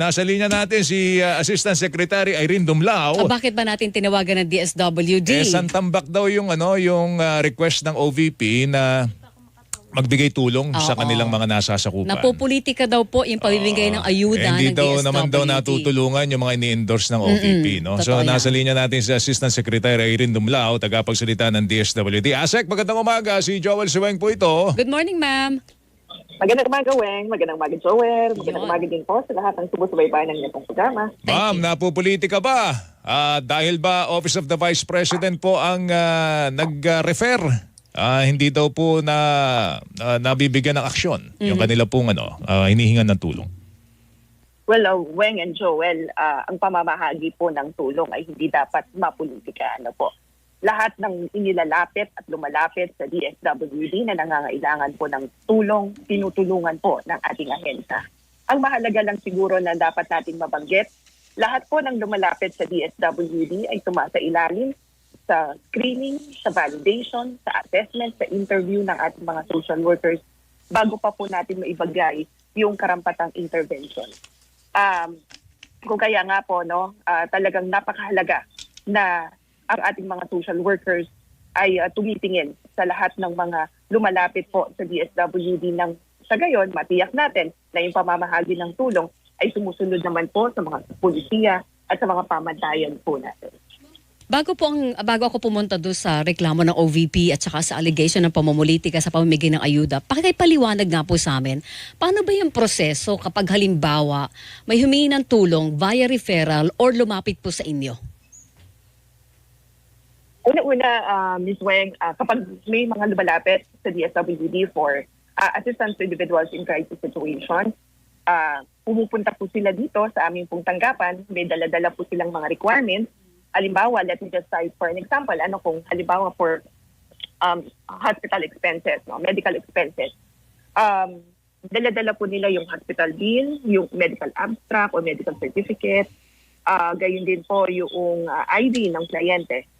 nasa linya natin si uh, Assistant Secretary Irene Dumlao. Ah, bakit ba natin tinawagan ng DSWD? Eh, santambak daw yung ano yung uh, request ng OVP na magbigay tulong sa Oo. kanilang mga nasasakupan. Napopolitika daw po yung pamimigay ng ayuda Eh, hindi ng daw DSWD. naman daw natutulungan yung mga ini-endorse ng OVP. No? So totoo yan. nasa linya natin si Assistant Secretary Irene Dumlao, tagapagsalita ng DSWD. Asek, magandang umaga. Si Joel Siweng po ito. Good morning, ma'am. Magandang umaga, Weng. Magandang umaga, Joel. Magandang Yun. umaga din po sa lahat ng sumusubaybayan ng inyong pong programa. Ma'am, napupolitika ba? Ah, dahil ba Office of the Vice President po ang ah, nag-refer? Ah, hindi daw po na ah, nabibigyan ng aksyon yung kanila pong ano, ah, hinihingan ng tulong. Well, uh, Weng and Joel, uh, ang pamamahagi po ng tulong ay hindi dapat mapolitika. Ano po? Lahat ng inilalapit at lumalapit sa DSWD na nangangailangan po ng tulong, tinutulungan po ng ating ahensya. Ang mahalaga lang siguro na dapat nating mabanggit, lahat po ng lumalapit sa DSWD ay tumasa ilalim sa screening, sa validation, sa assessment, sa interview ng ating mga social workers bago pa po natin maibagay yung karampatang intervention. Um, kung kaya nga po, no, ah, talagang napakahalaga na ang ating mga social workers ay ah, tumitingin sa lahat ng mga lumalapit po sa DSWD ng sa gayon, matiyak natin na yung pamamahagi ng tulong ay sumusunod naman po sa mga polisiya at sa mga pamantayan po natin. Bago po ang bago ako pumunta doon sa reklamo ng OVP at saka sa allegation ng pamumulitika sa pamimigay ng ayuda, pakipaliwanag nga po sa amin, paano ba yung proseso kapag halimbawa may humingi ng tulong via referral or lumapit po sa inyo? Una-una, uh, Ms. Weng, ah, kapag may mga lumalapit sa DSWD for ah, assistance to individuals in crisis situation, ah, pumupunta po sila dito sa aming pong tanggapan. May dala-dala po silang mga requirements. Halimbawa, let me just cite for an example, ano kung halimbawa for um, hospital expenses, no, medical expenses. Um, dala-dala po nila yung hospital bill, yung medical abstract or medical certificate, ah gayon din po yung ah, ID ng kliyente.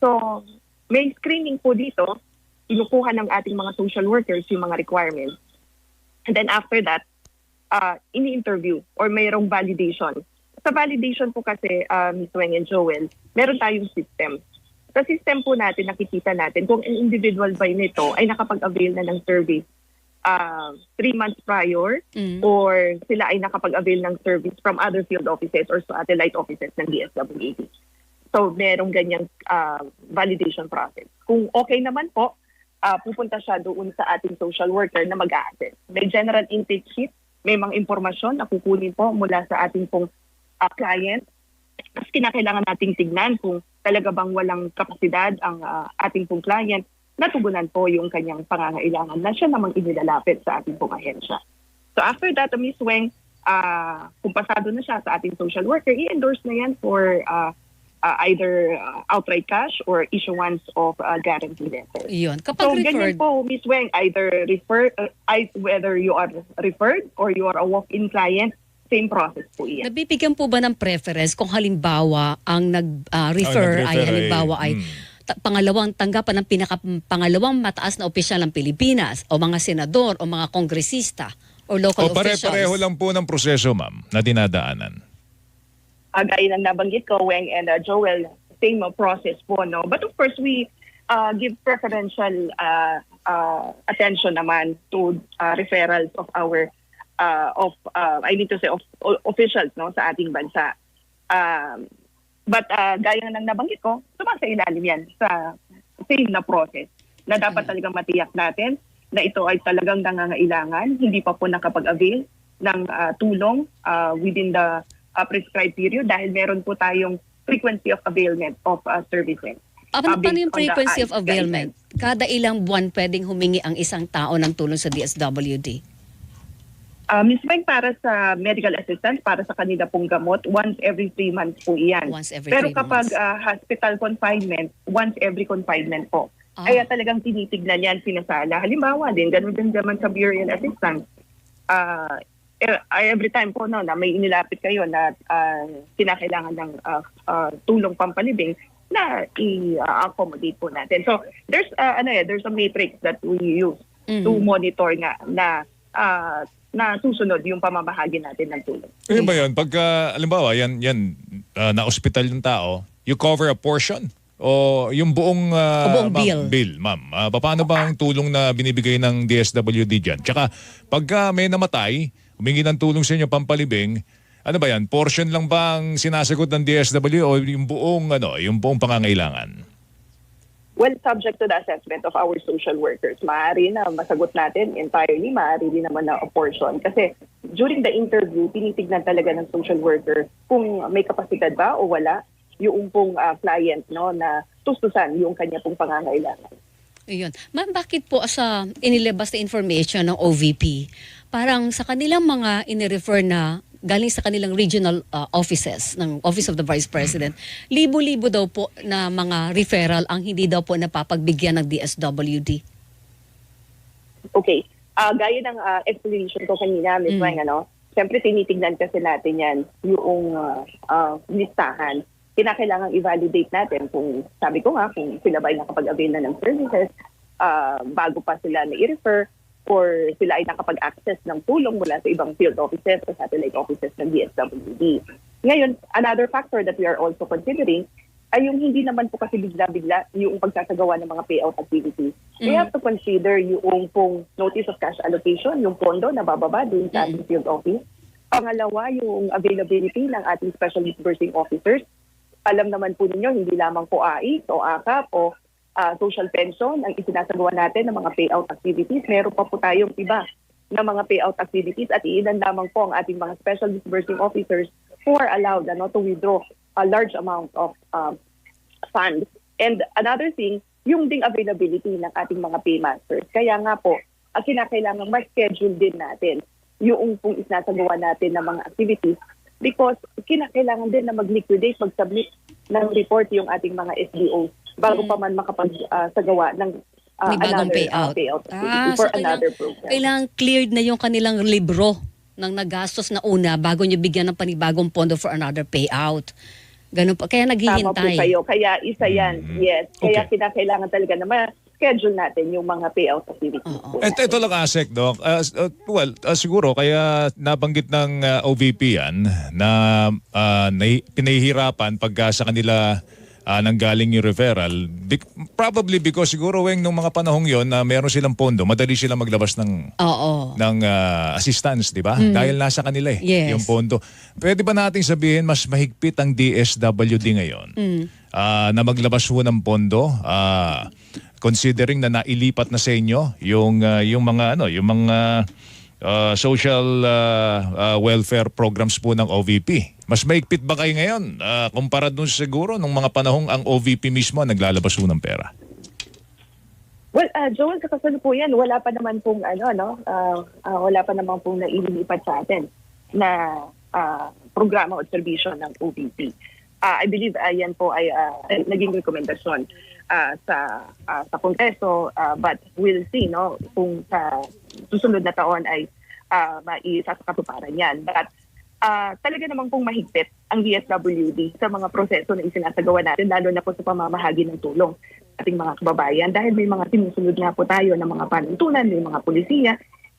So, may screening po dito, inukuha ng ating mga social workers yung mga requirements. And then after that, uh, ini-interview or mayroong validation. Sa validation po kasi, uh, Ms. Weng and Joel, meron tayong system. Sa system po natin, nakikita natin kung an individual ba nito ay nakapag-avail na ng service uh, three months prior Mm. or sila ay nakapag-avail ng service from other field offices or satellite offices ng DSWD. So, merong ganyang ah, validation process. Kung okay naman po, ah, pupunta siya doon sa ating social worker na mag-a-assess. May general intake sheet, may mga impormasyon na kukunin po mula sa ating pong ah, client. Tapos kinakailangan nating tignan kung talaga bang walang kapasidad ang ah, ating pong client na tugunan po yung kanyang pangangailangan na siya namang inilalapit sa ating pong ahensya. So after that, Ms. Weng, ah kung pasado na siya sa ating social worker, i-endorse na yan for ah, ah, either ah, outright cash or issuance of ah, guarantee letter. Iyon. So Kapag ganyan referred, po, Ms. Weng, either refer, uh, whether you are referred or you are a walk-in client, same process po iyan. nabibigyan po ba ng preference kung halimbawa ang nag-refer Ang ay nag-refer halimbawa ay, ay mm. ta- pangalawang tanggapan ng pinaka pangalawang mataas na opisyal ng Pilipinas o mga senador o mga kongresista o local O officials. pare-pareho lang po ng proseso, ma'am, na dinadaanan. Uh, gaya ng nabanggit ko, Weng and uh, Joel, same process po, no? But of course, we uh, give preferential uh, uh, attention naman to uh, referrals of our, uh, of, uh, I need to say, of, o- officials, no, sa ating bansa. Um, but uh, gaya ng nabanggit ko, sumasa ilalim yan sa same na process na dapat talagang matiyak natin na ito ay talagang nangangailangan, hindi pa po nakapag-avail ng uh, tulong uh, within the uh, prescribed period dahil meron po tayong frequency of availment of uh, services. Ah, uh, paano based yung frequency of availment? Kada ilang buwan pwedeng humingi ang isang tao ng tulong sa DSWD? Uh, Ms. Mike, para sa medical assistance, para sa kanila pong gamot, once every three months po iyan. Once every Pero three kapag months. uh, hospital confinement, once every confinement po. Ah. Kaya talagang tinitignan yan, sinasala. Halimbawa din, ganun din naman sa burial assistance. Uh, every time po no, na may inilapit kayo na uh, kinakailangan ng uh, uh, tulong pampalibing, na i-accommodate po natin. So, there's uh, ano eh, there's a matrix that we use Mhm. to monitor nga na ah, na susunod yung pamamahagi natin ng tulong. Ano ba yun? Pagka, alimbawa, yan, yan ah, na-hospital yung tao, you cover a portion? O yung buong, ah, O buong ma'am, bill. bill, ma'am. Ah, paano ba ang tulong na binibigay ng DSWD dyan? Tsaka, pagka may namatay, humingi ng tulong sa inyo pampalibing, ano ba yan? Portion lang ba ang sinasagot ng DSW o yung buong, ano, yung buong pangangailangan? Well, subject to the assessment of our social workers, maaari na masagot natin entirely, maaari din naman na portion. Kasi during the interview, tinitignan talaga ng social worker kung may kapasidad ba o wala yung pong ah, client no na tustusan yung kanya pong pangangailangan. Ayun. Ma'am, bakit po sa inilabas na information ng OVP, parang sa kanilang mga inirefer na galing sa kanilang regional uh, offices ng Office of the Vice President, libo-libo daw po na mga referral ang hindi daw po napapagbigyan ng DSWD. Okay. Ah, gaya ng ah, explanation ko kanina, Ms. Mm. Wang, ano, siyempre tinitignan kasi natin yan yung ah, ah, listahan. Kinakailangan i-validate natin kung, sabi ko nga, kung sila ba ay nakapag-avail na ng services ah, bago pa sila na-refer or sila ay nakapag-access ng tulong mula sa ibang field offices o satellite offices ng DSWD. Ngayon, another factor that we are also considering ay yung hindi naman po kasi bigla-bigla yung pagsasagawa ng mga payout activities. We Mm. have to consider yung pong notice of cash allocation, yung pondo na bababa dun sa ating field office. Pangalawa, yung availability ng ating special disbursing officers. Alam naman po ninyo, hindi lamang po AIS o AKAP o ah, social pension ang isinasagawa natin ng mga payout activities. Meron pa po tayong iba na mga payout activities at iilan lamang po ang ating mga special disbursing officers who are allowed ano, to withdraw a large amount of um, funds. And another thing, yung ding availability ng ating mga paymasters. Kaya nga po, ang kinakailangan ma-schedule din natin yung pong isnasagawa natin ng mga activities because kinakailangan din na mag-liquidate, mag-submit ng report yung ating mga SDOs bago pa man makapag-sagawa ng uh, May bagong another payout. uh, payout activity Ah, for so kailangan- another program. Kailangan cleared na yung kanilang libro ng nagastos na una bago nyo bigyan ng panibagong pondo for another payout. Ganun po. Kaya Tama po naghihintay. kayo. Kaya isa yan. Mhm. Yes. Kaya Okay. kinakailangan talaga na ma-schedule natin yung mga payout activities. Po Ito, natin. ito lang asek, Doc. Uh, uh, well, uh, siguro kaya nabanggit ng uh, OVP yan na uh, nai- pinahihirapan pagka sa kanila uh, nanggaling yung referral. Bec- probably because siguro weng nung mga panahong yon na meron silang pondo, madali sila maglabas ng Oo. ng uh, assistance, di ba? Dahil nasa kanila eh, Mm. Yes. yung pondo. Pwede ba nating sabihin mas mahigpit ang DSWD ngayon Mm. ah, na maglabas ho ng pondo ah, considering na nailipat na sa inyo yung ah, yung mga ano, yung mga ah, social ah, ah, welfare programs po ng OVP. Mas mahigpit ba kayo ngayon ah, kumpara dun siguro nung mga panahong ang OVP mismo naglalabas ho ng pera? Well, uh, Joel, sa kasalukuyan, wala pa naman pong ano, no? ah, ah, wala pa naman pong naililipat sa atin na ah, programa o serbisyo ng OVP. Ah, I believe ayan po ay ah, naging rekomendasyon ah, sa ah, sa Kongreso ah, but we'll see no kung sa susunod na taon ay uh, maisasakatuparan yan. But ah, talaga naman pong mahigpit ang DSWD sa mga proseso na isinasagawa natin lalo na po sa pamamahagi ng tulong ating mga kababayan dahil may mga sinusunod nga po tayo ng mga panuntunan, may mga polisiya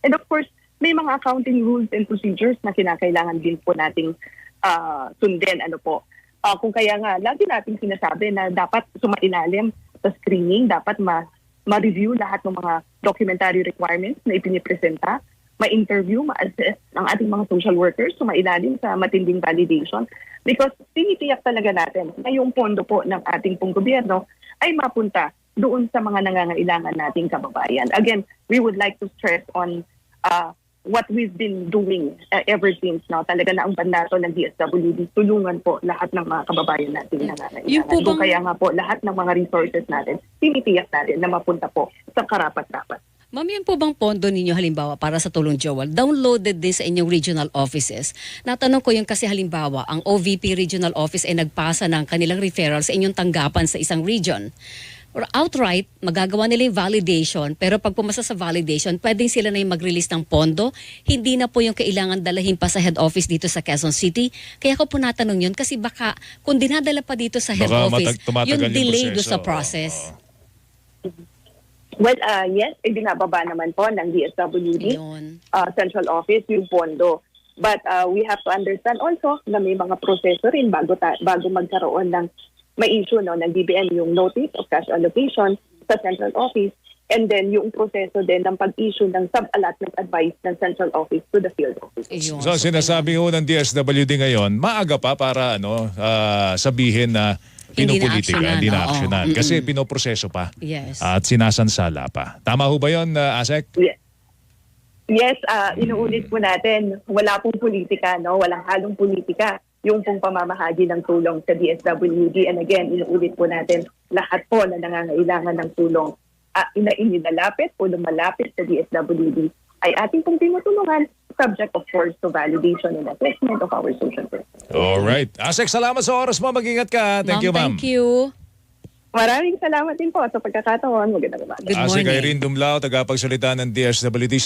and of course may mga accounting rules and procedures na kinakailangan din po nating ah, sundin ano po. Ah, kung kaya nga lagi nating sinasabi na dapat sumailalim sa screening, dapat ma ma-review lahat ng mga documentary requirements na ipinipresenta, ma-interview, ma-assess ng ating mga social workers, sumailalim sa matinding validation. Because tinitiyak talaga natin na yung pondo po ng ating pong gobyerno ay mapunta doon sa mga nangangailangan nating kababayan. Again, we would like to stress on uh, what we've been doing uh, ever since now. Talaga na ang bandato ng DSWD, tulungan po lahat ng mga kababayan nating Yung nangangailangan. po bang- kaya nga po lahat ng mga resources natin, tinitiyak natin na mapunta po sa karapat-dapat. Ma'am, yan po bang pondo ninyo halimbawa para sa Tulong Joel, downloaded din sa inyong regional offices? Natanong ko yung kasi halimbawa, ang OVP Regional Office ay nagpasa ng kanilang referral sa inyong tanggapan sa isang region. Or outright, magagawa nila yung validation, pero pag pumasa sa validation, pwedeng sila na yung mag-release ng pondo. Hindi na po yung kailangan dalahin pa sa head office dito sa Quezon City. Kaya ko po natanong yun kasi baka kung dinadala pa dito sa head Baka office, yung yung delay do sa process. Oo. Well, uh, yes, ibinababa naman po ng DSWD Ayun. uh, Central Office yung pondo. But uh, we have to understand also na may mga proseso rin bago, ta- bago magkaroon ng may issue no, ng DBM yung notice of cash allocation sa Central Office and then yung proseso din ng pag-issue ng sub-allotment advice ng Central Office to the field office. Ayun. So sinasabi ho ng DSWD ngayon, maaga pa para ano ah, sabihin na Hindi pinupolitika, na-actionan, hindi na oo. actionan. Mm-mm. Kasi pinoproseso pa Yes. at sinasansala pa. Tama ho ba yun, ah, Asek? Yes. Yes, ah, inuulit po natin, wala pong politika, no? Walang halong politika yung pong pamamahagi ng tulong sa DSWD. And again, inuulit po natin, lahat po na nangangailangan ng tulong, uh, ina inilalapit o lumalapit sa DSWD ay ating pong tinutulungan subject of course to validation and assessment of our social services. Alright. Asek, salamat sa oras mo. Mag-ingat ka. Thank you, ma'am. Thank you. Maraming salamat din po sa pagkakataon. Magandang umaga. Good morning. Irene Dumlao, tagapagsalita ng DSWD.